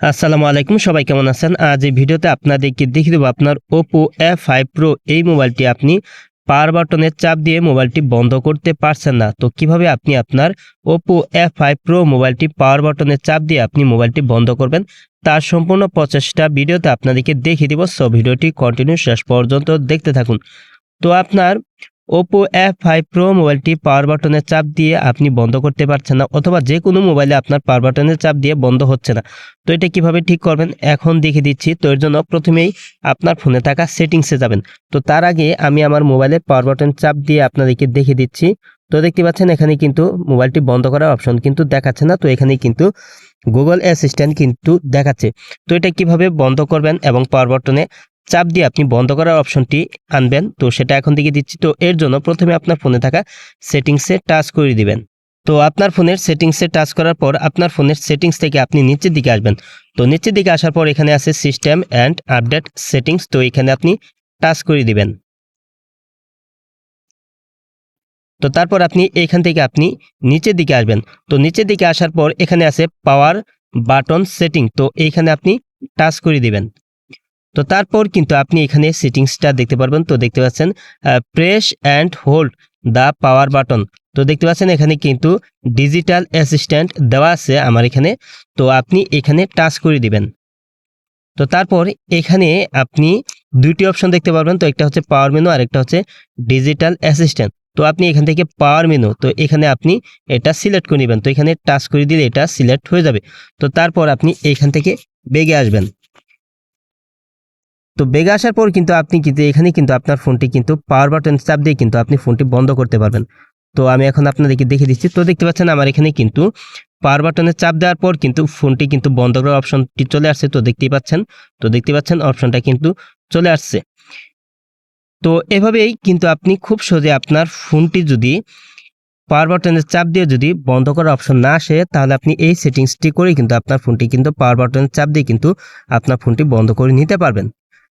আসসালামু আলাইকুম, সবাই কেমন আছেন? আজ এই ভিডিওতে আপনাদেরকে দেখিয়ে দেবো আপনার ওপো এফ ফাইভ প্রো এই মোবাইলটি আপনি পাওয়ার বাটনের চাপ দিয়ে মোবাইলটি বন্ধ করতে পারছেন না। তো কীভাবে আপনি আপনার ওপো এফ ফাইভ প্রো মোবাইলটি পাওয়ার বাটনের চাপ দিয়ে আপনি মোবাইলটি বন্ধ করবেন, তার সম্পূর্ণ প্রচেষ্টা ভিডিওতে আপনাদেরকে দেখিয়ে দিব। সো ভিডিওটি কন্টিনিউ শেষ পর্যন্ত দেখতে থাকুন। তো আপনার ওপো এফ ফাইভ প্রো মোবাইলটি পাওয়ার বাটনের চাপ দিয়ে আপনি বন্ধ করতে পারছেন না অথবা যে কোনো মোবাইলে আপনার পাওয়ার বাটনের চাপ দিয়ে বন্ধ হচ্ছে না। তো এটা কীভাবে ঠিক করবেন? এখন দেখে দিচ্ছি। তো এর জন্য প্রথমেই আপনার ফোনে থাকা সেটিংসে যাবেন। তো তার আগে আমি আমার মোবাইলে পাওয়ার বাটন চাপ দিয়ে আপনাদেরকে দেখে দিচ্ছি। তো দেখতে পাচ্ছেন এখানে কিন্তু মোবাইলটি বন্ধ করার অপশন কিন্তু দেখাচ্ছে না। তো এখানে কিন্তু গুগল অ্যাসিস্ট্যান্ট কিন্তু দেখাচ্ছে। তো এটা কীভাবে বন্ধ করবেন এবং পাওয়ার বাটনে চাপ দিয়ে আপনি বন্ধ করার অপশনটি আনবেন। তো সেটা এখন থেকে দিচ্ছি। তো এর জন্য প্রথমে আপনার ফোনে থাকা সেটিংসে টাচ করে দিবেন। তো আপনার ফোনের সেটিংসে টাচ করার পর আপনার ফোনের সেটিংস থেকে আপনি নিচের দিকে আসবেন। তো নিচের দিকে আসার পর এখানে আছে সিস্টেম অ্যান্ড আপডেট সেটিংস। তো এখানে আপনি টাচ করে দিবেন। তো তারপর আপনি এখান থেকে আপনি নিচের দিকে আসবেন। তো নিচের দিকে আসার পর এখানে আছে পাওয়ার বাটন সেটিং। তো এইখানে আপনি টাচ করে দিবেন। তো তারপর কিন্তু আপনি এখানে সেটিংসটা দেখতে পারবেন। তো দেখতে পাচ্ছেন press and hold the power button তো দেখতে পাচ্ছেন এখানে কিন্তু ডিজিটাল অ্যাসিস্ট্যান্ট দেওয়া আছে আমার এখানে। তো আপনি এখানে টাচ করে দিবেন। তো তারপর এখানে আপনি দুইটি অপশন দেখতে পারবেন। তো একটা হচ্ছে পাওয়ার মেনু আর একটা হচ্ছে ডিজিটাল অ্যাসিস্ট্যান্ট তো আপনি এখান থেকে পাওয়ার মেনু তো এখানে আপনি এটা সিলেক্ট করে নেবেন। তো এখানে টাচ করে দিলে এটা সিলেক্ট হয়ে যাবে। তো তারপর আপনি এখান থেকে বেগে আসবেন। তো বেগে আসার পর কিন্তু আপনি কিন্তু এখানে কিন্তু আপনার ফোনটি কিন্তু পাওয়ার বাটন চাপ দিয়ে কিন্তু আপনি ফোনটি বন্ধ করতে পারবেন। তো আমি এখন আপনাদেরকে দেখে দিচ্ছি। তো দেখতে পাচ্ছেন আমার এখানে কিন্তু পাওয়ার বাটনে চাপ দেওয়ার পর কিন্তু ফোনটি কিন্তু বন্ধ করার অপশনটি চলে আসছে। তো দেখতেই পাচ্ছেন, তো দেখতে পাচ্ছেন অপশনটা কিন্তু চলে আসছে। তো এভাবেই কিন্তু আপনি খুব সহজে আপনার ফোনটি যদি পাওয়ার বাটনের চাপ দিয়ে যদি বন্ধ করার অপশন না আসে, তাহলে আপনি এই সেটিংসটি করে কিন্তু আপনার ফোনটি কিন্তু পাওয়ার বাটনের চাপ দিয়ে কিন্তু আপনার ফোনটি বন্ধ করে নিতে পারবেন।